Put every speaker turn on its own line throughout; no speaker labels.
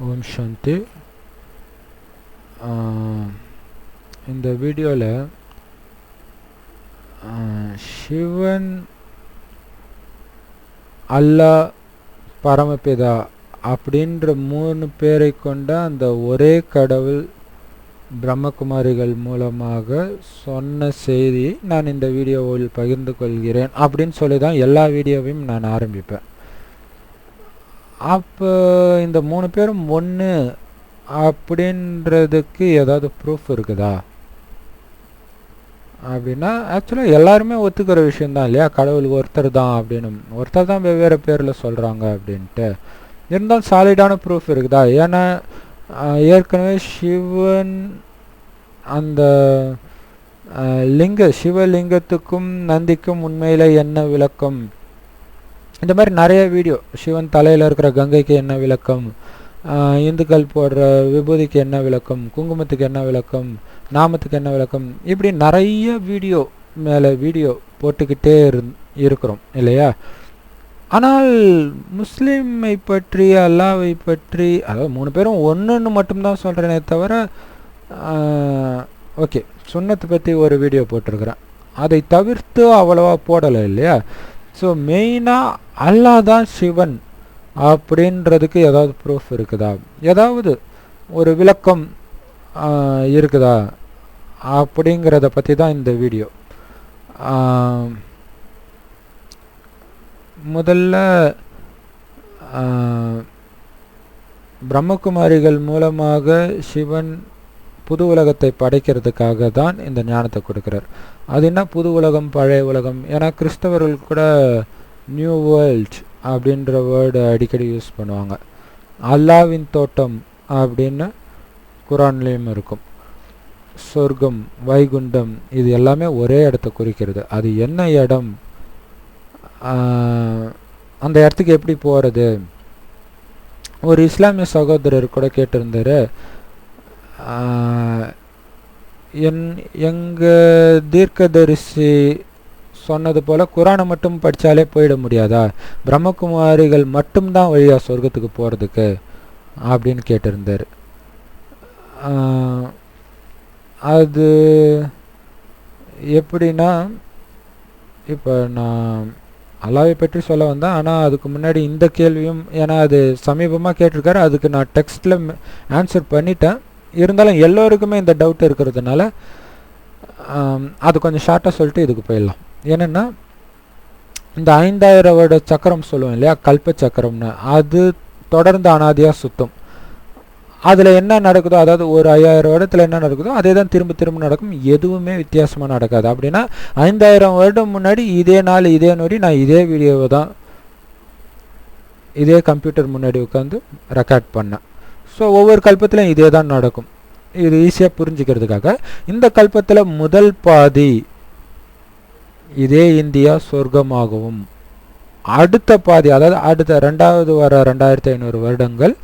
ஓம் சாந்தி. இந்த வீடியோவில் சிவன் அல்லாஹ் பரமபிதா அப்படின்ற மூணு பேரை கொண்ட அந்த ஒரே கடவுள் பிரம்மகுமாரிகள் மூலமாக சொன்ன செய்தியை நான் இந்த வீடியோவில் பகிர்ந்து கொள்கிறேன் அப்படின்னு சொல்லி தான் எல்லா வீடியோவையும் நான் ஆரம்பிப்பேன். அப்போ இந்த மூணு பேரும் ஒன்று அப்படின்றதுக்கு ஏதாவது ப்ரூஃப் இருக்குதா? அப்படின்னா ஆக்சுவலாக எல்லாருமே ஒத்துக்கிற விஷயந்தான் இல்லையா? கடவுள் ஒருத்தர் தான் அப்படின்னு. ஒருத்தர் தான் வெவ்வேறு பேரில் சொல்கிறாங்க அப்படின்ட்டு. இருந்தாலும் சாலிடான ப்ரூஃப் இருக்குதா? ஏன்னா ஏற்கனவே சிவன் அந்த லிங்க சிவலிங்கத்துக்கும் நந்திக்கும் உண்மையில் என்ன விளக்கம்? இந்த மாதிரி நிறைய வீடியோ சிவன் தலையில் இருக்கிற கங்கைக்கு என்ன விளக்கம்? இந்துக்கள் போடுற விபூதிக்கு என்ன விளக்கம்? குங்குமத்துக்கு என்ன விளக்கம்? நாமத்துக்கு என்ன விளக்கம்? இப்படி நிறைய வீடியோ மேலே வீடியோ போட்டுக்கிட்டே இரு இருக்கிறோம் இல்லையா? ஆனால் முஸ்லீமை பற்றி அல்லாவை பற்றி அதாவது மூணு பேரும் ஒன்றுன்னு மட்டும்தான் சொல்கிறேனே தவிர ஓகே சுண்ணத்தை பற்றி ஒரு வீடியோ போட்டிருக்கிறேன். அதை தவிர்த்து அவ்வளோவா போடலை இல்லையா? ஸோ மெயினாக அல்லாஹ் தான் சிவன் அப்படின்றதுக்கு ஏதாவது ப்ரூஃப் இருக்குதா? ஏதாவது ஒரு விளக்கம் இருக்குதா? அப்படிங்கிறத பற்றி தான் இந்த வீடியோ முதல்ல பிரம்மகுமாரிகள் மூலமாக சிவன் புது உலகத்தை படைக்கிறதுக்காக தான் இந்த ஞானத்தை கொடுக்குறார். அது என்ன? புது உலகம் பழைய உலகம். ஏன்னா கிறிஸ்தவர்கள் கூட நியூ வேர்ல்ட் அப்படின்ற வேர்டு அடிக்கடி யூஸ் பண்ணுவாங்க. அல்லாவின் தோட்டம் அப்படின்னு குரான்லேயும் இருக்கும். சொர்க்கம் வைகுண்டம் இது எல்லாமே ஒரே இடத்த குறிக்கிறது. அது என்ன இடம்? ஆஹ், அந்த இடத்துக்கு எப்படி போகிறது ஒரு இஸ்லாமிய சகோதரர் கூட கேட்டிருந்தாரு என் எங்கள் தீர்க்கதரிசி சொன்னது போல் குரானை மட்டும் படித்தாலே போயிட முடியாதா? பிரம்மகுமாரிகள் மட்டும்தான் வழியா சொர்க்கத்துக்கு போகிறதுக்கு அப்படின்னு கேட்டிருந்தார். அது எப்படின்னா இப்போ நான் அல்லாவை பற்றி சொல்ல வந்தேன். ஆனால் அதுக்கு முன்னாடி இந்த கேள்வியும் ஏன்னா அது சமீபமாக கேட்டிருக்காரு. அதுக்கு நான் டெக்ஸ்ட்டில் ஆன்சர் பண்ணிட்டேன். இருந்தாலும் எல்லோருக்குமே இந்த டவுட் இருக்கிறதுனால அது கொஞ்சம் ஷார்ட்டாக சொல்லிட்டு இதுக்கு போயிடலாம். என்னென்னா இந்த ஐந்தாயிரம் வருட சக்கரம் சொல்லுவோம் இல்லையா கல்ப சக்கரம்னு அது தொடர்ந்து அனாதியாக சுத்தும். அதில் என்ன நடக்குதோ அதாவது ஒரு ஐயாயிரம் வருடத்தில் என்ன நடக்குதோ அதே தான் திரும்ப திரும்ப நடக்கும். எதுவுமே வித்தியாசமாக நடக்காது. அப்படின்னா ஐந்தாயிரம் வருடம் முன்னாடி இதே நாள் இதே நொடி நான் இதே வீடியோவை தான் இதே கம்ப்யூட்டர் முன்னாடி உட்காந்து ரெக்கார்ட் பண்ணேன். ஸோ ஒவ்வொரு கல்பத்திலையும் இதே தான் நடக்கும். இது ஈஸியாக புரிஞ்சுக்கிறதுக்காக. இந்த கல்பத்தில் முதல் பாதி இதே இந்தியா சொர்க்கமாகவும் அடுத்த பாதி அதாவது அடுத்த ரெண்டாவது வர ரெண்டாயிரத்தி ஐநூறு வருடங்கள்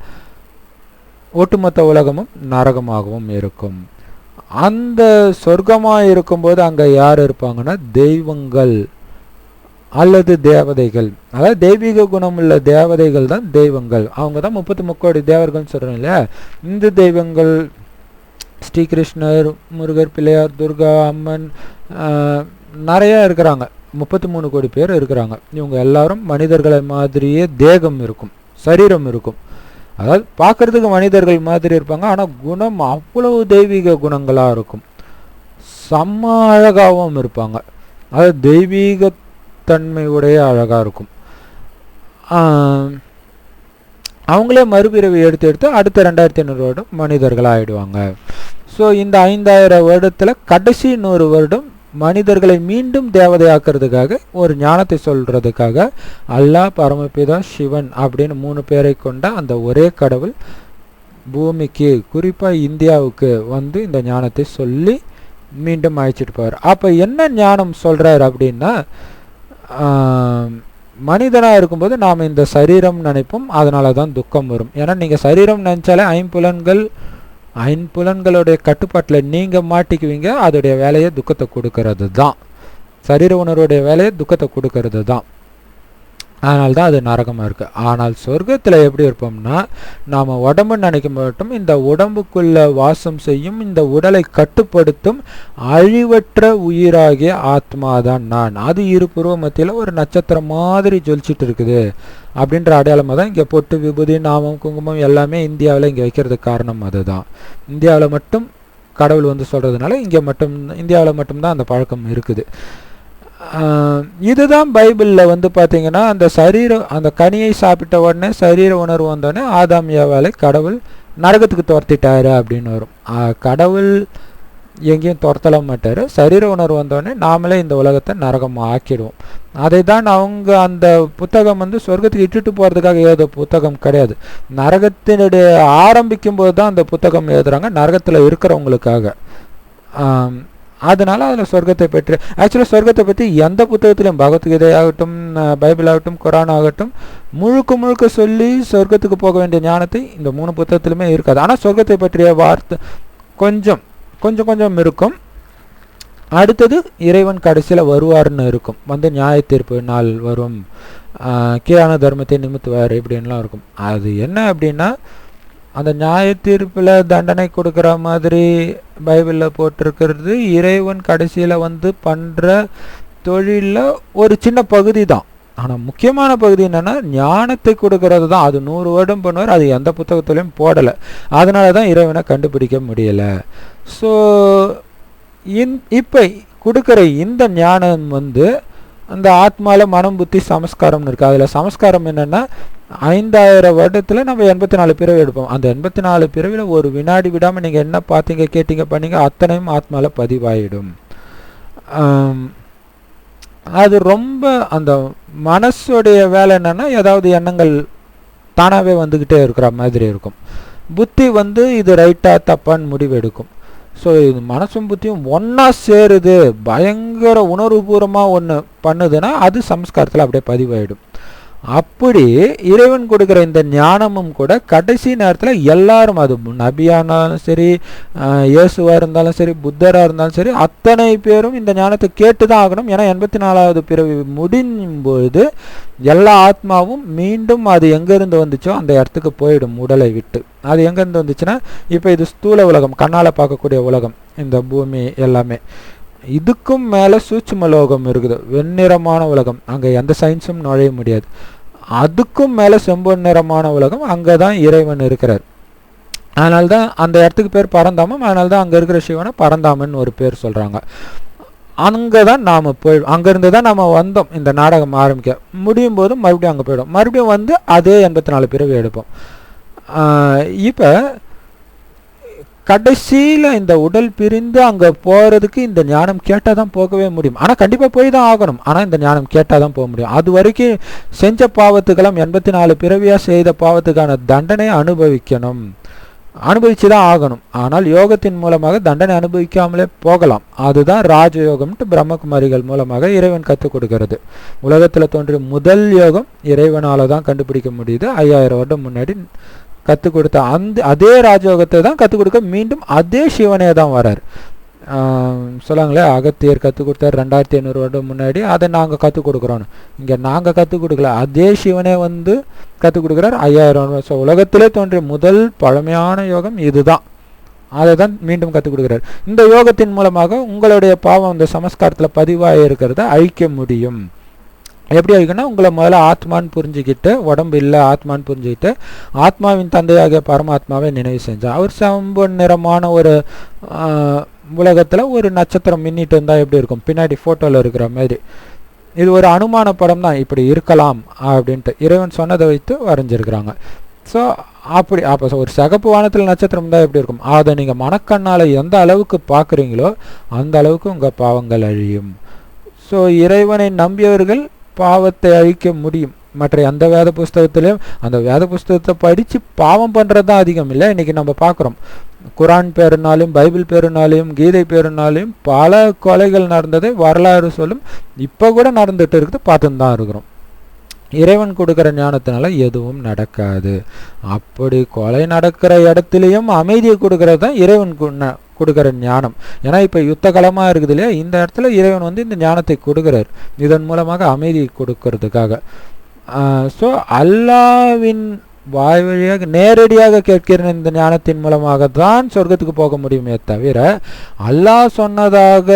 ஒட்டுமொத்த உலகமும் நரகமாகவும் இருக்கும். அந்த சொர்க்கமாக இருக்கும்போது அங்கே யார் இருப்பாங்கன்னா தெய்வங்கள். அல்லது தேவதைகள். அதாவது தெய்வீக குணமுள்ள தேவதைகள் தான் தெய்வங்கள். அவங்க தான் முப்பத்தி முக்கோடி தேவர்கள்னு சொல்கிறோம் இல்லையா? இந்த தெய்வங்கள் ஸ்ரீகிருஷ்ணர் முருகர் பிள்ளையார் துர்கா அம்மன் நிறையா இருக்கிறாங்க. முப்பத்தி மூணு கோடி பேர் இருக்கிறாங்க. இவங்க எல்லாரும் மனிதர்களை மாதிரியே தேகம் இருக்கும் சரீரம் இருக்கும். அதாவது பார்க்கறதுக்கு மனிதர்கள் மாதிரி இருப்பாங்க ஆனால் குணம் அவ்வளவு தெய்வீக குணங்களாக இருக்கும். செம்ம அழகாகவும் இருப்பாங்க. அதாவது தெய்வீக தன்மை உடைய அழகாக இருக்கும் அவங்களே மறுபிறவி எடுத்து எடுத்து அடுத்த ரெண்டாயிரத்தி ஐநூறு வருடம் மனிதர்களாக ஆகிடுவாங்க ஸோ இந்த ஐந்தாயிரம் வருடத்தில் கடைசி நூறு வருடம் மனிதர்களை மீண்டும் தேவதையாக்குறதுக்காக ஒரு ஞானத்தை சொல்கிறதுக்காக அல்லாஹ் பரமபிதா சிவன் அப்படின்னு மூணு பேரை கொண்ட அந்த ஒரே கடவுள் பூமிக்கு குறிப்பாக இந்தியாவுக்கு வந்து இந்த ஞானத்தை சொல்லி மீண்டும் அழைச்சிட்டு போவார் அப்போ என்ன ஞானம் சொல்கிறார் அப்படின்னா மனிதனாக இருக்கும்போது நாம் இந்த சரீரம் நினைப்போம் அதனால தான் துக்கம் வரும். ஏன்னா நீங்கள் சரீரம் நினச்சாலே ஐம்புலன்கள் ஐம்புலன்களுடைய கட்டுப்பாட்டில் நீங்கள் மாட்டிக்குவீங்க அதோடைய வேலையை துக்கத்தை கொடுக்கறது தான் சரீர உணர்வுடைய வேலையை துக்கத்தை கொடுக்கறது தான் அதனால தான் அது நரகமாக இருக்குது ஆனால் சொர்க்கத்தில் எப்படி இருப்போம்னா நாம் உடம்பு நினைக்க மட்டும் இந்த உடம்புக்குள்ளே வாசம் செய்யும் இந்த உடலை கட்டுப்படுத்தும் அழிவற்ற உயிராகிய ஆத்மா தான் நான். அது இரு புருவ மத்தியில் ஒரு நட்சத்திரம் மாதிரி ஜொலிச்சிட்டு இருக்குது. அப்படின்ற அடையாளமாக தான் இங்கே பொட்டு விபூதி நாமம் குங்குமம் எல்லாமே இந்தியாவில் இங்கே வைக்கிறதுக்கு காரணம் அதுதான். இந்தியாவில் மட்டும் கடவுள் வந்து சொல்கிறதுனால இங்கே மட்டும் இந்தியாவில் மட்டும்தான் அந்த பழக்கம் இருக்குது. இதுதான் பைபிளில் வந்து பார்த்தீங்கன்னா அந்த சரீர அந்த கனியை சாப்பிட்ட உடனே சரீர உணர்வு வந்தோடனே ஆதாம் ஏவாளை கடவுள் நரகத்துக்கு துரத்திட்டாரு அப்படின்னு வரும். கடவுள் எங்கேயும் துரத்தல மாட்டார். சரீர உணர்வு வந்தோடனே நாமளே இந்த உலகத்தை நரகம் ஆக்கிடுவோம். அதை தான் அவங்க அந்த புத்தகம் வந்து சொர்க்கத்துக்கு இட்டுட்டு போகிறதுக்காக எழுத புத்தகம் கிடையாது. நரகத்தினுடைய ஆரம்பிக்கும் போது தான் அந்த புத்தகம் எழுதுகிறாங்க நரகத்தில் இருக்கிறவங்களுக்காக. அதனால அதில் சொர்க்கத்தை பற்றி ஆக்சுவலாக சொர்க்கத்தை பற்றி எந்த புத்தகத்திலையும் பகவத்கீதை ஆகட்டும் பைபிள் ஆகட்டும் குரான் ஆகட்டும் முழுக்க முழுக்க சொல்லி சொர்க்கத்துக்கு போக வேண்டிய ஞானத்தை இந்த மூணு புத்தகத்திலுமே இருக்காது. ஆனால் சொர்க்கத்தை பற்றிய வார்த்தை கொஞ்சம் கொஞ்சம் கொஞ்சம் இருக்கும். அடுத்தது இறைவன் கடைசியில் வருவார்னு இருக்கும். வந்து நியாய தீர்ப்பு நாள் வரும். கீழான தர்மத்தை நிமித்துவார் இப்படின்லாம் இருக்கும். அது என்ன அப்படின்னா அந்த நியாய தீர்ப்பில் தண்டனை கொடுக்குற மாதிரி பைபிளில் போட்டிருக்கிறது. இறைவன் கடைசியில் வந்து பண்ணுற தொழிலில் ஒரு சின்ன பகுதி தான் ஆனால் முக்கியமான பகுதி என்னென்னா ஞானத்தை கொடுக்கறது தான் அது நூறு வருடம் பண்ணுவார் அது எந்த புத்தகத்துலேயும் போடலை. அதனால தான் இறைவனை கண்டுபிடிக்க முடியலை. ஸோ இன் இப்போ கொடுக்குற இந்த ஞானம் வந்து அந்த ஆத்மாவில் மனம் புத்தி சமஸ்காரம்னு இருக்குது அதில் சமஸ்காரம் என்னென்னா ஐந்தாயிரம் வருடத்தில் நம்ம எண்பத்தி நாலு பிறவி எடுப்போம். அந்த எண்பத்தி நாலு பிறவியில் ஒரு வினாடி விடாமல் நீங்கள் என்ன பார்த்தீங்க கேட்டீங்க பண்ணீங்க அத்தனையும் ஆத்மாவில் பதிவாயிடும். அது ரொம்ப அந்த மனசுடைய வேலை என்னென்னா ஏதாவது எண்ணங்கள் தானாகவே வந்துக்கிட்டே இருக்கிற மாதிரி இருக்கும். புத்தி வந்து இது ரைட்டாக தப்பான்னு முடிவு எடுக்கும் ஸோ இது மனசும் புத்தியும் ஒன்றா சேருது பயங்கர உணர்வுபூர்வமாக ஒன்று பண்ணுதுன்னா அது சம்ஸ்காரத்தில் அப்படியே பதிவாயிடும். அப்படி இறைவன் கொடுக்குற இந்த ஞானமும் கூட கடைசி நேரத்தில் எல்லாரும் அது நபியானாலும் சரி இயேசுவாக இருந்தாலும் சரி புத்தராக இருந்தாலும் சரி அத்தனை பேரும் இந்த ஞானத்தை கேட்டு தான் ஆகணும். ஏன்னா எண்பத்தி நாலாவது பிறவி முடியும் பொழுது எல்லா ஆத்மாவும் மீண்டும் அது எங்கேருந்து வந்துச்சோ அந்த இடத்துக்கு போயிடும் உடலை விட்டு. அது எங்கேருந்து வந்துச்சுன்னா இப்போ இது ஸ்தூல உலகம் கண்ணால் பார்க்கக்கூடிய உலகம் இந்த பூமி எல்லாமே. இதுக்கும் மேலே சூட்சும லோகம் இருக்குது. வெண்ணிறமான உலகம். அங்கே எந்த சயின்ஸும் நுழைய முடியாது. அதுக்கும் மேலே செம்பொன் நிறமான உலகம். அங்கே தான் இறைவன் இருக்கிறார். அதனால தான் அந்த இடத்துக்கு பேர் பரந்தாமம். அதனால தான் அங்கே இருக்கிற சிவனை பரந்தாமன் ஒரு பேர் சொல்கிறாங்க அங்கே தான் நாம் போய் அங்கேருந்து தான் நம்ம வந்தோம். இந்த நாடகம் ஆரம்பிக்க. முடியும் போது மறுபடியும் அங்கே போயிடும் மறுபடியும் வந்து அதே எண்பத்தி நாலு பிறவி எடுப்போம் இப்போ கடைசியில் இந்த உடல் பிரிந்து அங்கே போகிறதுக்கு இந்த ஞானம் கேட்டால் தான் போகவே முடியும். ஆனால் கண்டிப்பாக போய் தான் ஆகணும். ஆனால் இந்த ஞானம் கேட்டால் தான் போக முடியும். அது வரைக்கும் செஞ்ச பாவத்துக்கெல்லாம் எண்பத்தி நாலு பிறவியாக செய்த பாவத்துக்கான தண்டனை அனுபவிக்கணும். அனுபவிச்சு தான் ஆகணும். ஆனால் யோகத்தின் மூலமாக தண்டனை அனுபவிக்காமலே போகலாம். அதுதான் ராஜயோகம்ட்டு பிரம்மகுமாரிகள் மூலமாக இறைவன் கற்றுக் கொடுக்கிறது. உலகத்தில் தோன்றிய முதல் யோகம் இறைவனால தான் கண்டுபிடிக்க முடியுது. ஐயாயிரம் வருடம் முன்னாடி கற்றுக் கொடுத்த அந்த அதே ராஜயோகத்தை தான் கற்றுக் கொடுக்க மீண்டும் அதே சிவனே தான் வரார். சொல்லாங்களே அகத்தியர் கற்றுக் கொடுத்தார் ரெண்டாயிரத்தி ஐநூறு வருடம் முன்னாடி அதை நாங்கள் கற்றுக் கொடுக்குறோன்னு இங்கே நாங்கள் கற்றுக் கொடுக்கல அதே சிவனே வந்து கற்றுக் கொடுக்குறார் ஐயாயிரம் ஸோ உலகத்திலே தோன்றிய முதல் பழமையான யோகம் இதுதான். அதை தான் மீண்டும் கற்றுக் கொடுக்குறார் இந்த யோகத்தின் மூலமாக உங்களுடைய பாவம் இந்த சமஸ்காரத்தில் பதிவாக இருக்கிறத அழிக்க முடியும். எப்படி அழிக்கணும்னா உங்களை முதல்ல ஆத்மான்னு புரிஞ்சுக்கிட்டு உடம்பு இல்லை ஆத்மான்னு புரிஞ்சுக்கிட்டு ஆத்மாவின் தந்தையாகிய பரமாத்மாவை நினைவு செஞ்சால் அவர் செம்பு நிறமான ஒரு உலகத்தில் ஒரு நட்சத்திரம் மின்னிட்டு இருந்தால் எப்படி இருக்கும்? பின்னாடி ஃபோட்டோவில் இருக்கிற மாதிரி. இது ஒரு அனுமான படம் தான் இப்படி இருக்கலாம் அப்படின்ட்டு. இறைவன் சொன்னதை வைத்து வரைஞ்சிருக்கிறாங்க. ஸோ அப்படி அப்போ ஒரு சகப்பு வானத்தில் நட்சத்திரம் தான் எப்படி இருக்கும்? அதை நீங்கள் மனக்கண்ணால் எந்த அளவுக்கு பார்க்குறீங்களோ அந்த அளவுக்கு உங்கள் பாவங்கள் அழியும். ஸோ இறைவனை நம்பியவர்கள் பாவத்தை அழிக்க முடியும். மற்ற எந்த வேத புஸ்தகத்திலையும் அந்த வேத புஸ்தகத்தை படித்து பாவம் பண்ணுறது தான் அதிகம் இல்லை. இன்றைக்கி நம்ம பார்க்குறோம் குரான் பேருனாலையும் பைபிள் பேருனாலையும் கீதை பேருனாலையும் பல கொலைகள் நடந்ததை வரலாறு சொல்லும். இப்போ கூட நடந்துகிட்டு இருக்குது. பார்த்துன்னு தான் இருக்கிறோம். இறைவன் கொடுக்குற ஞானத்தினால எதுவும் நடக்காது. அப்படி கொலை நடக்கிற இடத்துலையும் அமைதியை கொடுக்கறது தான் இறைவன் கொடுக்குற ஞானம். ஏன்னா இப்போ யுத்த காலமாக இருக்குது இல்லையா? இந்த இடத்துல இறைவன் வந்து இந்த ஞானத்தை கொடுக்குறார். இதன் மூலமாக அமைதியை கொடுக்கறதுக்காக. ஸோ அல்லாவின் வாய் வழியாக நேரடியாக கேட்கிற இந்த ஞானத்தின் மூலமாக தான் சொர்க்கத்துக்கு போக முடியுமே தவிர அல்லாஹ் சொன்னதாக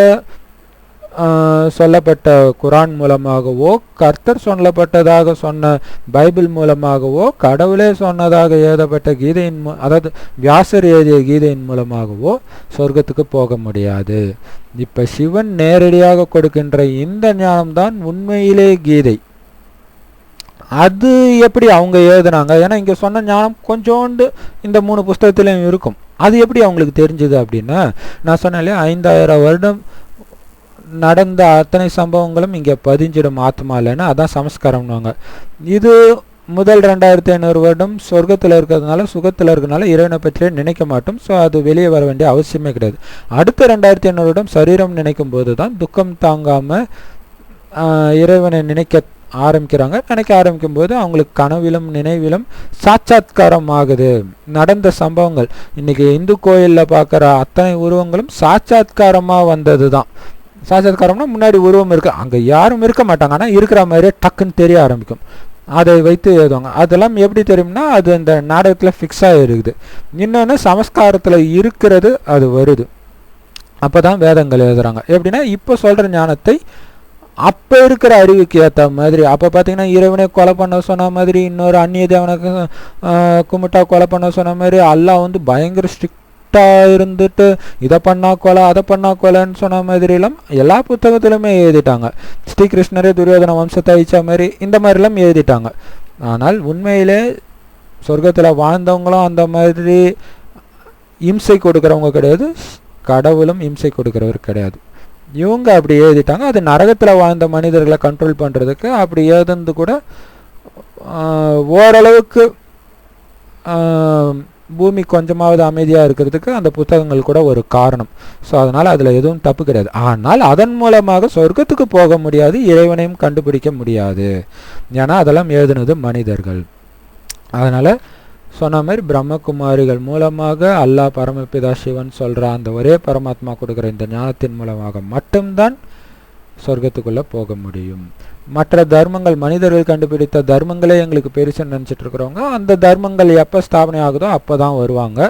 சொல்லப்பட்ட குரான் மூலமாகவோ கர்த்தர் சொல்லப்பட்டதாக சொன்ன பைபிள் மூலமாகவோ கடவுளே சொன்னதாக எழுதப்பட்ட கீதையின் அதாவது வியாசர் எழுதிய கீதையின் மூலமாகவோ சொர்க்கத்துக்கு போக முடியாது. இப்போ சிவன் நேரடியாக கொடுக்கின்ற இந்த ஞானம்தான் உண்மையிலே கீதை. அது எப்படி அவங்க எழுதுனாங்க? ஏன்னா இங்கே சொன்ன ஞானம் கொஞ்சோண்டு இந்த மூணு புஸ்தகத்திலையும் இருக்கும். அது எப்படி அவங்களுக்கு தெரிஞ்சுது அப்படின்னா நான் சொன்னேன் இல்லையா ஐந்தாயிரம் வருடம் நடந்த அத்தனை சம்பவங்களும் இங்கே பதிஞ்சிடும் ஆத்மாலன்னு அதான் சமஸ்காரம்னுவாங்க. இது முதல் ரெண்டாயிரத்தி ஐநூறு வருடம் சொர்க்கத்தில் இருக்கிறதுனால சுகத்தில் இருக்கிறதுனால இறைவனை பற்றியே நினைக்க மாட்டோம். ஸோ அது வெளியே வர வேண்டிய அவசியமே கிடையாது. அடுத்த ரெண்டாயிரத்தி ஐநூறு வருடம் சரீரம் நினைக்கும் போது தான் துக்கம் தாங்காமல் இறைவனை நினைக்க ஆரம்பிக்கிறாங்க. நினைக்க ஆரம்பிக்கும் போது அவங்களுக்கு கனவிலும் நினைவிலும் சாட்சாத்காரம் ஆகுது. நடந்த சம்பவங்கள். இன்னைக்கு இந்து கோயிலில் பார்க்குற அத்தனை உருவங்களும் சாட்சாத்காரமாக வந்தது தான் சாட்சாத்காரம்னா முன்னாடி உருவம் இருக்குது அங்கே யாரும் இருக்க மாட்டாங்க. ஆனால் இருக்கிற மாதிரியே டக்குன்னு தெரிய ஆரம்பிக்கும். அதை வைத்து எழுதுவாங்க. அதெல்லாம் எப்படி தெரியும்னா அது அந்த நாடகத்தில் ஃபிக்ஸாக இருக்குது. இன்னொன்று சமஸ்காரத்தில் இருக்கிறது அது வருது. அப்போ தான் வேதங்கள் எழுதுகிறாங்க எப்படின்னா இப்போ சொல்கிற ஞானத்தை அப்போ இருக்கிற அறிவுக்கு ஏற்ற மாதிரி அப்போ பார்த்தீங்கன்னா இறைவனை கொலை பண்ண சொன்ன மாதிரி இன்னொரு அந்நிய தேவனுக்கு கும்பிட்டா கொலை பண்ண சொன்ன மாதிரி எல்லாம் வந்து பயங்கர ஸ்ட்ரிக்டாக இருந்துட்டு இதை பண்ணா கொலை அதை பண்ணா கொலைன்னு சொன்ன மாதிரிலாம் எல்லா புத்தகத்திலுமே எழுதிட்டாங்க. ஸ்ரீகிருஷ்ணரே துரியோதன வம்சத்தை அழிச்ச மாதிரி இந்த மாதிரிலாம் எழுதிட்டாங்க. ஆனால் உண்மையிலே சொர்க்கத்தில் வாழ்ந்தவங்களும் அந்த மாதிரி இம்சை கொடுக்குறவங்க கிடையாது. கடவுளும் இம்சை கொடுக்குறவர் கிடையாது. இவங்க அப்படி எழுதிட்டாங்க. அது நரகத்தில் வாழ்ந்த மனிதர்களை கண்ட்ரோல் பண்ணுறதுக்கு அப்படி எழுதுனது கூட ஓரளவுக்கு பூமி கொஞ்சமாவது அமைதியாக இருக்கிறதுக்கு அந்த புத்தகங்கள் கூட ஒரு காரணம். ஸோ அதனால் அதில் எதுவும் தப்பு கிடையாது. ஆனால் அதன் மூலமாக சொர்க்கத்துக்கு போக முடியாது இறைவனையும் கண்டுபிடிக்க முடியாது. ஏன்னா அதெல்லாம் எழுதுனது மனிதர்கள். அதனால் சொன்ன மாதிரி பிரம்மகுமாரிகள் மூலமாக அல்லாஹ் பரமபிதா சிவன் சொல்கிற அந்த ஒரே பரமாத்மா கொடுக்குற இந்த ஞானத்தின் மூலமாக மட்டும்தான் சொர்க்கத்துக்குள்ளே போக முடியும். மற்ற தர்மங்கள் மனிதர்கள் கண்டுபிடித்த தர்மங்களே எங்களுக்கு பெருசுன்னு நினச்சிட்டு இருக்கிறவங்க அந்த தர்மங்கள் எப்போ ஸ்தாபனை ஆகுதோ அப்போ தான் வருவாங்க.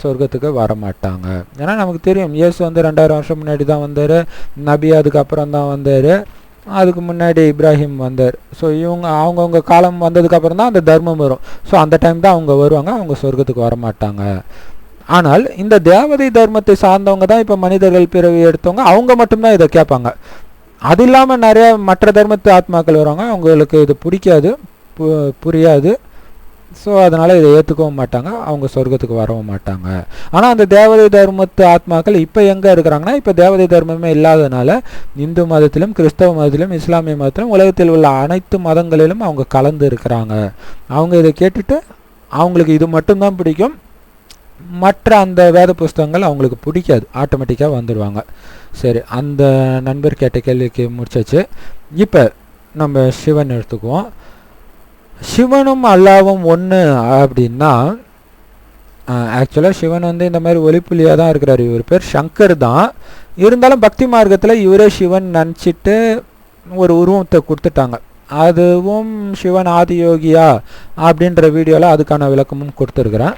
சொர்க்கத்துக்கு வர மாட்டாங்க ஏன்னா நமக்கு தெரியும் இயேசு வந்து ரெண்டாயிரம் வருஷம் முன்னாடி தான் வந்தார் நபி அதுக்கப்புறம் தான் வந்தார் அதுக்கு முன்னாடி இப்ராஹிம் வந்தார். ஸோ இவங்க அவங்கவுங்க காலம் வந்ததுக்கப்புறம் தான் அந்த தர்மம் வரும். ஸோ அந்த டைம் தான் அவங்க வருவாங்க அவங்க சொர்க்கத்துக்கு வர மாட்டாங்க ஆனால் இந்த தேவதை தர்மத்தை சார்ந்தவங்க தான் இப்போ மனிதர்கள் பிறவி எடுத்தவங்க அவங்க மட்டும்தான் இதை கேட்பாங்க. அது இல்லாமல் நிறைய மற்ற தர்மத்து ஆத்மாக்கள் வருவாங்க. அவங்களுக்கு இது பிடிக்காது பு- புரியாது. ஸோ அதனால் இதை ஏற்றுக்கவும் மாட்டாங்க. அவங்க சொர்க்கத்துக்கு வரவும் மாட்டாங்க. ஆனால் அந்த தேவதை தர்மத்து ஆத்மாக்கள் இப்போ எங்கே இருக்கிறாங்கன்னா இப்போ தேவதை தர்மமே இல்லாதனால இந்து மதத்திலும் கிறிஸ்தவ மதத்திலும் இஸ்லாமிய மதத்திலும் உலகத்தில் உள்ள அனைத்து மதங்களிலும் அவங்க கலந்து இருக்கிறாங்க. அவங்க இதை கேட்டுட்டு அவங்களுக்கு இது மட்டும்தான் பிடிக்கும். மற்ற அந்த வேத புஸ்தகங்கள் அவங்களுக்கு பிடிக்காது. ஆட்டோமேட்டிக்காக வந்துடுவாங்க. சரி அந்த நண்பர் கேட்ட கேள்விக்கு முடிச்சாச்சு. இப்போ நம்ம சிவன் எடுத்துக்குவோம். சிவனும் அல்லாவும் ஒன்று அப்படின்னா ஆக்சுவலாக சிவன் வந்து இந்த மாதிரி ஒளிப்புலியாக தான் இருக்கிறார். இவர் பேர் சங்கர் தான். இருந்தாலும் பக்தி மார்க்கத்தில் இவரே சிவன் நினச்சிட்டு ஒரு உருவத்தை கொடுத்துட்டாங்க. அதுவும் சிவன் ஆதியோகியா அப்படின்ற வீடியோவில் அதுக்கான விளக்கமும் கொடுத்துருக்குறேன்.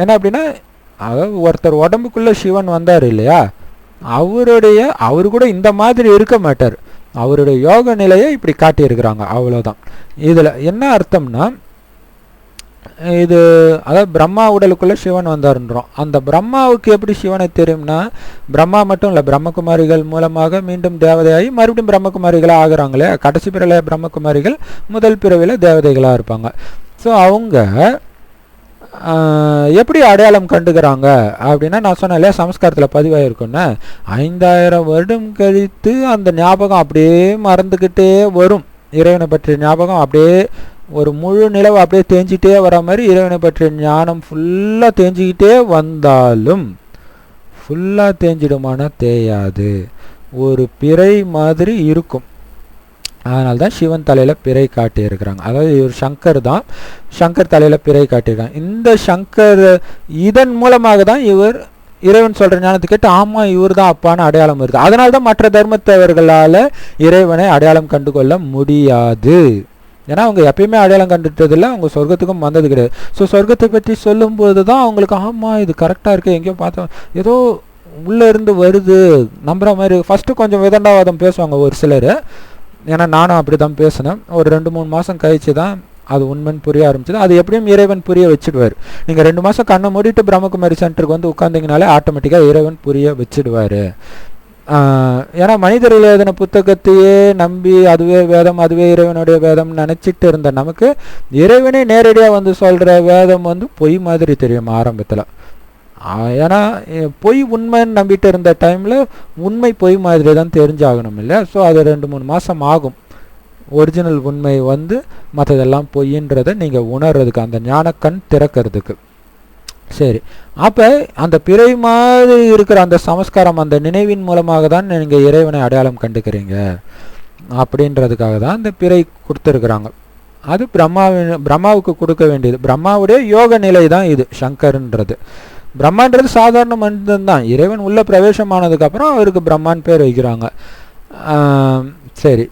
என்ன அப்படின்னா அதாவது ஒருத்தர் உடம்புக்குள்ளே சிவன் வந்தார் இல்லையா? அவருடைய அவர் கூட இந்த மாதிரி இருக்க மாட்டார். அவருடைய யோக நிலையை இப்படி காட்டியிருக்கிறாங்க. அவ்வளோதான் இதில் என்ன அர்த்தம்னா இது அதாவது பிரம்மா உடலுக்குள்ளே சிவன் வந்தாருன்றோம். அந்த பிரம்மாவுக்கு எப்படி சிவனை தெரியும்னா பிரம்மா மட்டும் இல்லை பிரம்மகுமாரிகள் மூலமாக மீண்டும் தேவதையாகி மறுபடியும் பிரம்மகுமாரிகளாக ஆகிறாங்களே. கடைசி பிறவில பிரம்மகுமாரிகள் முதல் பிறவில தேவதைகளாக இருப்பாங்க. ஸோ அவங்க எப்படி அடையாளம் கண்டுக்கிறாங்க அப்படின்னா நான் சொன்னேன் இல்லையா சமஸ்காரத்தில் பதிவாயிருக்குன்னு. ஐந்தாயிரம் வருடம் கழித்து அந்த ஞாபகம் அப்படியே மறந்துக்கிட்டே வரும். இறைவனை பற்றிய ஞாபகம் அப்படியே ஒரு முழு நிலவு அப்படியே தேஞ்சிட்டே வர மாதிரி இறைவனை பற்றிய ஞானம் ஃபுல்லாக தேஞ்சிக்கிட்டே வந்தாலும் ஃபுல்லாக தேஞ்சிடுமானா தேயாது. ஒரு பிறை மாதிரி இருக்கும். அதனால தான் சிவன் தலையில் பிறை காட்டியிருக்கிறாங்க. அதாவது இவர் சங்கர் தான் சங்கர் தலையில் பிறை காட்டியிருக்காங்க. இந்த சங்கர் இதன் மூலமாக தான் இவர் இறைவன் சொல்கிற ஞானத்தை கேட்டு ஆமாம் இவர் தான் அப்பான்னு அடையாளம் வருது அதனால தான் மற்ற தர்மத்தவர்களால் இறைவனை அடையாளம் கண்டு கொள்ள முடியாது. ஏன்னா அவங்க எப்பயுமே அடையாளம் கண்டுட்டதில்ல அவங்க சொர்க்கத்துக்கும் வந்தது கிடையாது. ஸோ சொர்க்கத்தை பற்றி சொல்லும்போது தான் அவங்களுக்கு ஆமாம் இது கரெக்டாக இருக்குது எங்கேயோ பார்த்தோம். ஏதோ உள்ளே இருந்து வருது. நம்புற மாதிரி ஃபஸ்ட்டு கொஞ்சம் விதண்டாவாதம் பேசுவாங்க ஒரு சிலர். ஏன்னா நானும் அப்படி தான் பேசினேன். ஒரு ரெண்டு மூணு மாதம் கழிச்சு தான் அது உண்மைன்னு புரிய ஆரம்பிச்சது. அது எப்படியும் இறைவன் புரிய வச்சுடுவார். நீங்கள் ரெண்டு மாதம் கண்ணை மூடிட்டு பிரம்மகுமாரி சென்டருக்கு வந்து உட்காந்திங்கனாலே ஆட்டோமேட்டிக்காக இறைவன் புரிய வச்சுடுவார். ஏன்னா மனிதர்கள் எழுதின புத்தகத்தையே நம்பி அதுவே வேதம் அதுவே இறைவனுடைய வேதம் நினச்சிட்டு இருந்த நமக்கு இறைவனே நேரடியாக வந்து சொல்கிற வேதம் வந்து பொய் மாதிரி தெரியும் ஆரம்பத்தில். ஏன்னா பொய் உண்மைன்னு நம்பிட்டு இருந்த டைமில் உண்மை பொய் மாதிரி தான் தெரிஞ்சாகணும் இல்லை? ஸோ அது ரெண்டு மூணு மாதம் ஆகும். ஒரிஜினல் உண்மை வந்து மற்றதெல்லாம் பொய்ன்றதை நீங்கள் உணர்றதுக்கு அந்த ஞானக்கண் திறக்கிறதுக்கு. சரி. அப்போ அந்த பிறை மாதிரி இருக்கிற அந்த சமஸ்காரம் அந்த நினைவின் மூலமாக தான் நீங்கள் இறைவனை அடையாளம் கண்டுக்கிறீங்க. அப்படின்றதுக்காக தான் இந்த பிறை கொடுத்துருக்குறாங்க. அது பிரம்மாவின் பிரம்மாவுக்கு கொடுக்க வேண்டியது. பிரம்மாவுடைய யோக நிலை தான் இது சங்கர்ன்றது. பிரம்மான்றது சாதாரண மனிதன் தான். இறைவன் உள்ள பிரவேசமானதுக்கப்புறம் அவருக்கு பிரம்மான் பேர் வைக்கிறாங்க. சரி.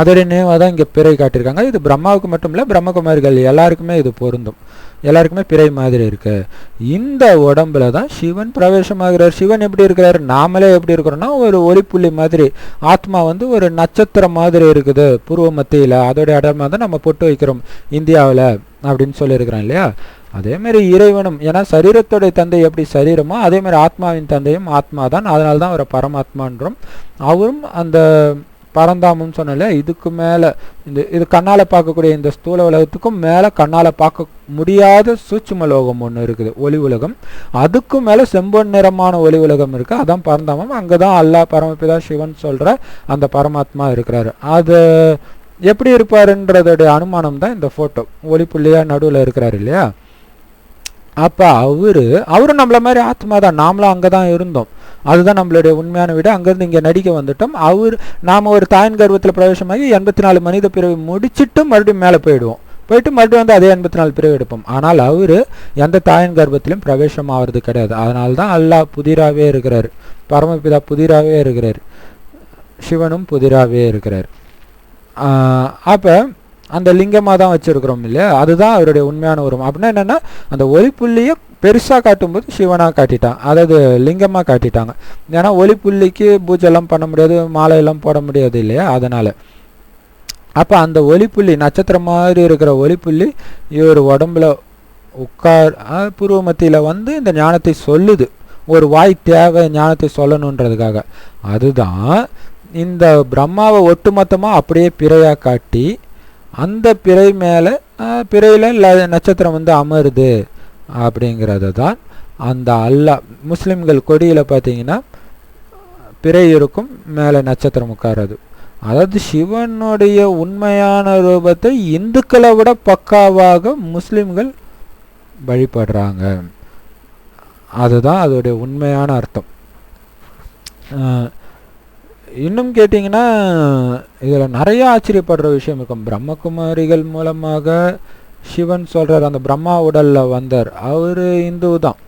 அதோடைய நினைவாக தான் இங்கே பிறை காட்டியிருக்காங்க. இது பிரம்மாவுக்கு மட்டும் இல்லை பிரம்மகுமாரிகள் எல்லாருக்குமே இது பொருந்தும். எல்லாருக்குமே பிறை மாதிரி இருக்கு. இந்த உடம்புல தான் சிவன் பிரவேசமாகிறார். சிவன் எப்படி இருக்கிறார்? நாமளே எப்படி இருக்கிறோம்னா ஒரு ஒளிப்புள்ளி மாதிரி. ஆத்மா வந்து ஒரு நட்சத்திரம் மாதிரி இருக்குது. பூர்வ மத்தியில். அதோடைய இடமா தான் நம்ம பொட்டு வைக்கிறோம். இந்தியாவில் அப்படின்னு சொல்லியிருக்கிறோம் இல்லையா? அதே மாதிரி இறைவனும் ஏன்னா சரீரத்துடைய தந்தை எப்படி சரீரமோ அதே மாதிரி ஆத்மாவின் தந்தையும் ஆத்மா தான். அதனால தான் அவரை பரமாத்மான்றோம். அவரும் அந்த பரந்தாமம் சொன்னல இதுக்கு மேலே இந்த இது கண்ணால் பார்க்கக்கூடிய இந்த ஸ்தூல உலகத்துக்கும் மேலே கண்ணால் பார்க்க முடியாத சூட்சும லோகம் ஒன்று இருக்குது ஒளி உலகம். அதுக்கும் மேலே செம்பொன் நிறமான ஒளி உலகம் இருக்குது அதான் பரந்தாமம். அங்கே தான் அல்லா பரமபிதா சிவன் சொல்கிற அந்த பரமாத்மா இருக்கிறாரு. அது எப்படி இருப்பாருன்றதோடைய அனுமானம் தான் இந்த ஃபோட்டோ ஒளி புள்ளியாக நடுவில் இருக்கிறாரு இல்லையா? அப்போ அவர் அவரும் நம்மள மாதிரி ஆத்மா தான். நாமளும் அங்கே தான் இருந்தோம். அதுதான் நம்மளுடைய உண்மையான வீடு. அங்கேருந்து இங்கே நடிக்க வந்துட்டோம். அவர் நாம் ஒரு தாயின் கர்வத்தில் பிரவேசமாகி எண்பத்தி நாலு மனித பிறவி முடிச்சுட்டு மறுபடியும் மேலே போயிடுவோம். போயிட்டு மறுபடியும் வந்து அதே எண்பத்தி நாலு பிறவி எடுப்போம். ஆனால் அவர் எந்த தாயின் கர்ப்பத்திலும் பிரவேசம் ஆகிறது கிடையாது. அதனால தான் அல்லாஹ் புதிராகவே இருக்கிறார். பரமபிதா புதிராகவே இருக்கிறார். சிவனும் புதிராகவே இருக்கிறார். அப்போ அந்த லிங்கமாக தான் வச்சுருக்கிறோம் இல்லையா? அதுதான் அவருடைய உண்மையான உருவம். அப்படின்னா என்னென்னா அந்த ஒளிப்புள்ளியை பெருசாக காட்டும்போது சிவனாக காட்டிட்டான். அதாவது லிங்கமாக காட்டிட்டாங்க. ஏன்னா ஒளிப்புள்ளிக்கு பூஜைலாம் பண்ண முடியாது மாலையெல்லாம் போட முடியாது இல்லையா? அதனால். அப்போ அந்த ஒளிப்புள்ளி நட்சத்திரம் மாதிரி இருக்கிற ஒளிப்புள்ளி இவர் உடம்புல உட்கார் பூர்வ மத்தியில் வந்து இந்த ஞானத்தை சொல்லுது. ஒரு வாய் தேவை ஞானத்தை சொல்லணுன்றதுக்காக. அதுதான் இந்த பிரம்மாவை ஒட்டுமொத்தமாக அப்படியே பிறையாக காட்டி அந்த பிறை மேலே பிறையில் நட்சத்திரம் வந்து அமருது அப்படிங்கிறது தான் அந்த அல்லா. முஸ்லீம்கள் கொடியில் பார்த்தீங்கன்னா பிறை இருக்கும் மேலே நட்சத்திரம் உட்காராது அதாவது சிவனுடைய உண்மையான ரூபத்தை இந்துக்களை விட பக்காவாக முஸ்லீம்கள் வழிபடுறாங்க. அதுதான் அதோடைய உண்மையான அர்த்தம். இன்னும் கேட்டிங்கன்னா இதில் நிறைய ஆச்சரியப்படுற விஷயம் இருக்கும். பிரம்மகுமாரிகள் மூலமாக சிவன் சொல்கிறார் அந்த பிரம்மா உடலில் வந்தார். அவர் இந்து தான்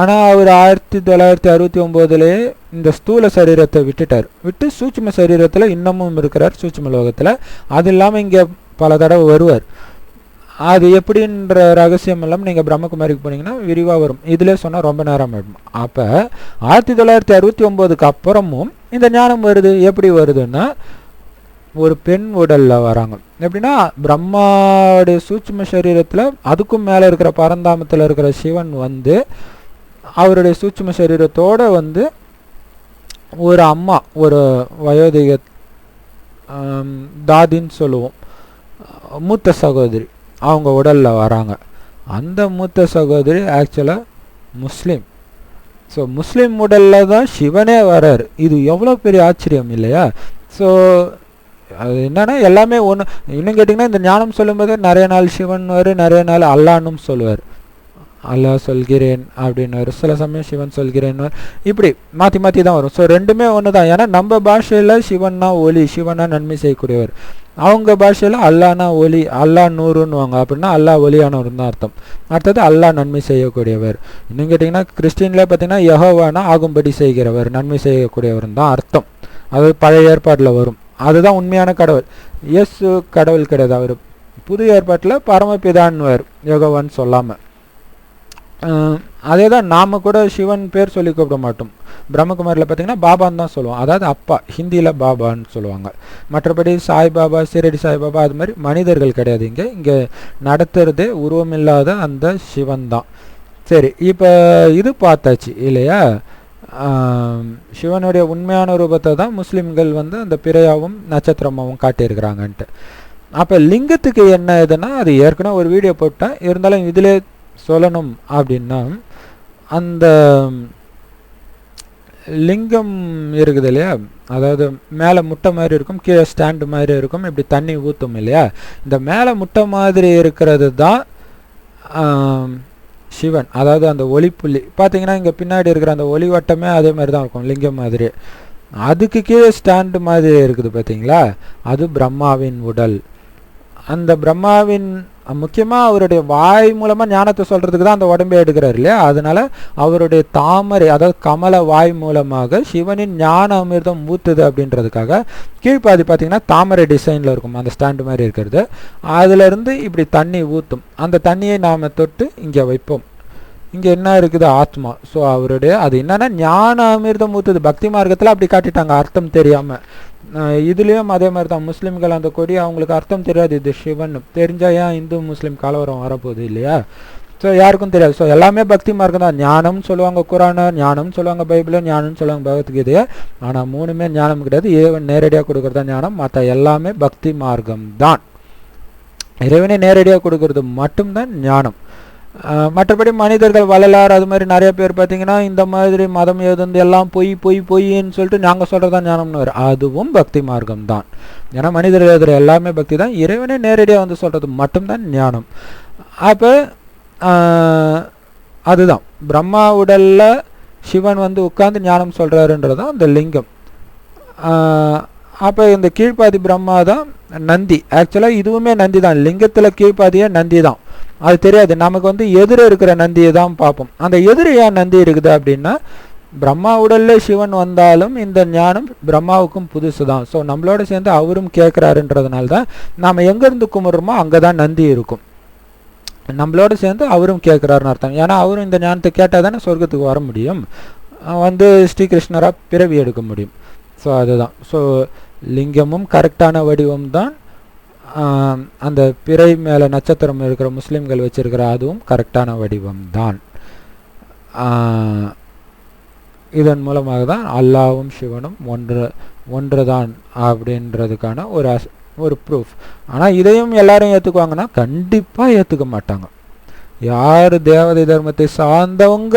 ஆனால் அவர் ஆயிரத்தி தொள்ளாயிரத்தி அறுபத்தி ஒம்போதுலேயே இந்த ஸ்தூல சரீரத்தை விட்டுட்டார். விட்டு சூட்சும சரீரத்தில் இன்னமும் இருக்கிறார் சூட்சும லோகத்தில். அது இல்லாமல் இங்கே பல தடவை வருவார். அது எப்படின்ற ரகசியம் எல்லாம் நீங்கள் பிரம்மகுமாரிக்கு போனீங்கன்னா விரிவாக வரும். இதிலே சொன்னால் ரொம்ப நேரம் ஆகும் அப்போ ஆயிரத்தி தொள்ளாயிரத்தி அறுபத்தி ஒம்போதுக்கு அப்புறமும் இந்த ஞானம் வருது எப்படி வருதுன்னா ஒரு பெண் உடலில் வராங்க. எப்படின்னா பிரம்மாவுடைய சூட்சும சரீரத்தில் அதுக்கும் மேலே இருக்கிற பரந்தாமத்தில் இருக்கிற சிவன் வந்து அவருடைய சூட்சும சரீரத்தோடு வந்து ஒரு அம்மா ஒரு வயோதிக தாதின்னு சொல்லுவோம். மூத்த சகோதரி அவங்க உடலில் வராங்க. அந்த மூத்த சகோதரி ஆக்சுவலாக முஸ்லீம். ஸோ முஸ்லீம் உடலில் தான் சிவனே வரார். இது எவ்வளோ பெரிய ஆச்சரியம் இல்லையா? ஸோ அது என்னன்னா எல்லாமே ஒன்று இன்னும் கேட்டிங்கன்னா இந்த ஞானம் சொல்லும்போது நிறைய நாள் சிவன் வரும் நிறைய நாள் அல்லான்னு சொல்லுவார் அல்லாஹ் சொல்கிறேன் அப்படின்னு சில சமயம் சிவன் சொல்கிறேன் இப்படி மாற்றி மாற்றி தான் வரும். ஸோ ரெண்டுமே ஒன்று தான் ஏன்னா நம்ம பாஷையில் சிவன்னா ஒளி சிவன்னா நன்மை செய்யக்கூடியவர். அவங்க பாஷையில் அல்லானா ஒலி அல்லா நூறுன்னுவாங்க. அப்படின்னா அல்லா ஒலியானவர் தான் அர்த்தம். அடுத்தது அல்லா நன்மை செய்யக்கூடியவர். இன்னும் கேட்டிங்கன்னா கிறிஸ்டின்ல பார்த்தீங்கன்னா யகோவானா ஆகும்படி செய்கிறவர் நன்மை செய்யக்கூடியவர் தான் அர்த்தம். அது பழைய ஏற்பாட்டில் வரும். அதுதான் உண்மையான கடவுள். இயேசு கடவுள் கிடையாது. அவர் புது ஏற்பாட்டில் பரமபிதான்வர் யோகவான்னு சொல்லாமல் அதே தான் நாம் கூட சிவன் பேர் சொல்லி கூப்பிட மாட்டோம். பிரம்மகுமாரில் பார்த்தீங்கன்னா பாபான்னு தான் சொல்லுவோம். அதாவது அப்பா ஹிந்தியில் பாபான்னு சொல்லுவாங்க. மற்றபடி சாய்பாபா சீரடி சாய்பாபா அது மாதிரி மனிதர்கள் கிடையாது இங்கே. இங்கே நடத்துறதே உருவமில்லாத அந்த சிவன் தான். சரி இப்போ இது பார்த்தாச்சு இல்லையா? சிவனுடைய உண்மையான ரூபத்தை தான் முஸ்லீம்கள் வந்து அந்த பிறையாவும் நட்சத்திரமாகவும் காட்டியிருக்கிறாங்கன்ட்டு. அப்போ லிங்கத்துக்கு என்ன இதுன்னா அது ஏற்கனவே ஒரு வீடியோ போட்டேன். இருந்தாலும் இதிலே சொல்லணும் அப்படின்னா அந்த லிங்கம் இருக்குது இல்லையா? அதாவது மேலே முட்டை மாதிரி இருக்கும் கீழே ஸ்டாண்டு மாதிரி இருக்கும் இப்படி தண்ணி ஊற்றும் இல்லையா? இந்த மேலே முட்டை மாதிரி இருக்கிறது தான் சிவன். அதாவது அந்த ஒளிப்புள்ளி. பார்த்தீங்கன்னா இங்கே பின்னாடி இருக்கிற அந்த ஒளி வட்டமே அதே மாதிரி தான் இருக்கும் லிங்கம் மாதிரி. அதுக்கு கீழே ஸ்டாண்டு மாதிரி இருக்குது பார்த்தீங்களா அது பிரம்மாவின் உடல். அந்த பிரம்மாவின் முக்கியமாக அவருடைய வாய் மூலமாக ஞானத்தை சொல்கிறதுக்கு தான் அந்த உடம்பே எடுக்கிறார் இல்லையா? அதனால் அவருடைய தாமரை அதாவது கமல வாய் மூலமாக சிவனின் ஞான அமிர்தம் ஊத்துது அப்படின்றதுக்காக கீழ்ப்பாதி பார்த்தீங்கன்னா தாமரை டிசைனில் இருக்கும் அந்த ஸ்டாண்டு மாதிரி இருக்கிறது. அதிலிருந்து இப்படி தண்ணி ஊற்றும் அந்த தண்ணியை நாம் தொட்டு இங்கே வைப்போம். இங்கே என்ன இருக்குது? ஆத்மா. ஸோ அவருடைய அது என்னென்னா ஞான அமிர்தம் ஊற்றுது பக்தி மார்க்கத்தில் அப்படி காட்டிட்டாங்க அர்த்தம் தெரியாமல் இதுலேயும் அதே மாதிரி தான் முஸ்லீம்கள் அந்த கொடி அவங்களுக்கு அர்த்தம் தெரியாது. இது சிவன் தெரிஞ்சால் ஏன் இந்து முஸ்லீம் கலவரம் வரப்போகுது இல்லையா? ஸோ யாருக்கும் தெரியாது. ஸோ எல்லாமே பக்தி மார்க்கம் தான். ஞானம் சொல்லுவாங்க குரானை ஞானம் சொல்லுவாங்க பைபிள் ஞானம்னு சொல்லுவாங்க பகவத்கீதையை ஆனால் மூணுமே ஞானம் கிடையாது. இறைவன் நேரடியாக கொடுக்குறதா ஞானம். மற்ற எல்லாமே பக்தி மார்க்கம் தான். இறைவனை நேரடியாக கொடுக்கறது மட்டும்தான் ஞானம். மற்றபடி மனிதர்கள் வள்ளலார் அது மாதிரி நிறைய பேர் பார்த்தீங்கன்னா இந்த மாதிரி மதம் எழுதுந்து எல்லாம் பொய் பொய் பொய்ன்னு சொல்லிட்டு நாங்கள் சொல்கிறதா ஞானம்னு வரும். அதுவும் பக்தி மார்க்கம் தான். ஏன்னா மனிதர் எழுதுகிற எல்லாமே பக்தி தான். இறைவனே நேரடியாக வந்து சொல்கிறது மட்டும்தான் ஞானம். அப்போ அதுதான். பிரம்மா உடலில் சிவன் வந்து உட்கார்ந்து ஞானம் சொல்கிறாருன்றது தான் அந்த லிங்கம். அப்போ இந்த கீழ்ப்பாதி பிரம்மா தான் நந்தி. ஆக்சுவலாக இதுவுமே நந்தி தான். லிங்கத்தில் கீழ்ப்பாதியே நந்தி தான். அது தெரியாது. நமக்கு வந்து எதிர இருக்கிற நந்தியை தான் பார்ப்போம். அந்த எதிர ஏன் நந்தி இருக்குது அப்படின்னா பிரம்மா உடல்ல சிவன் வந்தாலும் இந்த ஞானம் பிரம்மாவுக்கும் புதுசு தான். ஸோ நம்மளோட சேர்ந்து அவரும் கேட்குறாருன்றதுனால தான் நாம் எங்கேருந்து கும்பிட்றோமோ அங்கே தான் நந்தி இருக்கும். நம்மளோட சேர்ந்து அவரும் கேட்குறாருன்னு அர்த்தம். ஏன்னா அவரும் இந்த ஞானத்தை கேட்டால் தானே சொர்க்கத்துக்கு வர முடியும். வந்து ஸ்ரீகிருஷ்ணராக பிறவி எடுக்க முடியும். ஸோ அதுதான். ஸோ லிங்கமும் கரெக்டான வடிவம் தான் அந்த பிறை மேலே நட்சத்திரம் இருக்கிற முஸ்லீம்கள் வச்சுருக்கிற அதுவும் கரெக்டான வடிவம்தான். இதன் மூலமாக தான் அல்லாவும் சிவனும் ஒன்று ஒன்று தான் அப்படின்றதுக்கான ஒரு அஸ் ஒரு ப்ரூஃப் ஆனால் இதையும் எல்லாரும் ஏற்றுக்குவாங்கன்னா கண்டிப்பாக ஏற்றுக்க மாட்டாங்க. யார் தேவதை தர்மத்தை சார்ந்தவங்க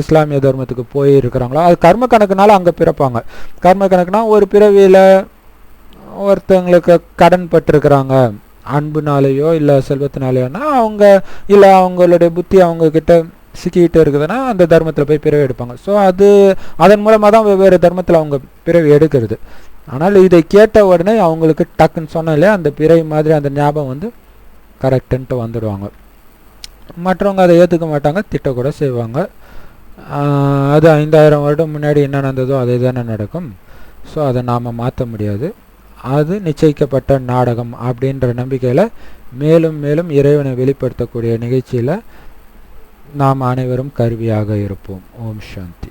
இஸ்லாமிய தர்மத்துக்கு போயிருக்கிறாங்களோ அது கர்ம கணக்குனால அங்கே பிறப்பாங்க. கர்ம கணக்குனா ஒரு பிறவியில் ஒருத்தவங்களுக்கு கடன் பட்டிருக்கிறாங்க. அன்புனாலேயோ இல்லை செல்வத்தினாலேயோனா அவங்க இல்லை அவங்களுடைய புத்தி அவங்கக்கிட்ட சிக்கிக்கிட்டு இருக்குதுன்னா அந்த தர்மத்தில் போய் பிறவி எடுப்பாங்க. ஸோ அது அதன் மூலமாக தான் வெவ்வேறு தர்மத்தில் அவங்க பிறவி எடுக்கிறது. ஆனால் இதை கேட்ட உடனே அவங்களுக்கு டக்குன்னு சொன்னாலே அந்த பிறவி மாதிரி அந்த ஞாபகம் வந்து கரெக்டுன்ட்டு வந்துடுவாங்க. மற்றவங்க அதை ஏற்றுக்க மாட்டாங்க திட்டக்கூட செய்வாங்க. அது ஐந்தாயிரம் வருடம் முன்னாடி என்ன நடந்ததோ அதே தானே நடக்கும். ஸோ அதை நாம் மாற்ற முடியாது. அது நிச்சயிக்கப்பட்ட நாடகம் அப்படின்ற நம்பிக்கையில் மேலும் மேலும் இறைவனை வெளிப்படுத்தக்கூடிய நிகழ்ச்சியில் நாம் அனைவரும் கருவியாக இருப்போம். ஓம் சாந்தி.